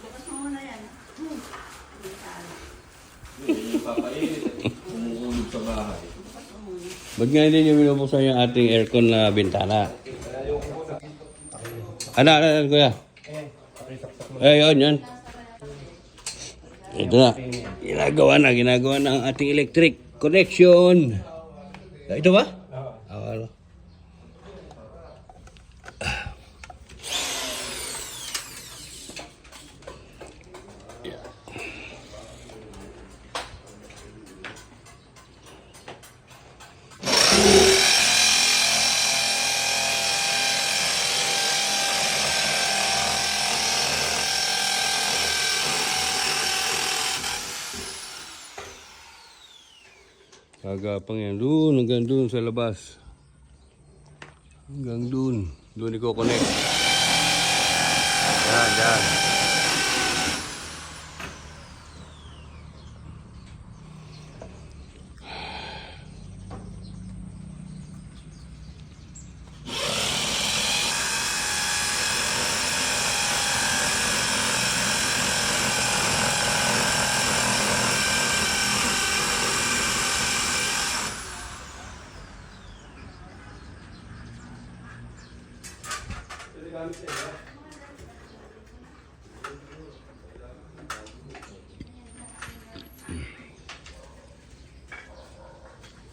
Labas mo muna yan. Hmm. Hindi ka alam. Hindi papainit. Umuulog sa bahay. Muna. Ba't nga hindi niyo binubuksan yung ating aircon na bintana? Ano, ano, ano, kuya? Eh, yun, yun. Ito na. Ginagawa na, ginagawa na ang ating electric connection. Ito ba? Oo. Oh. Kagapang yan. Doon, hanggang doon sa labas. Hanggang doon. Doon i-connect. Yan, yan. Selametle ya.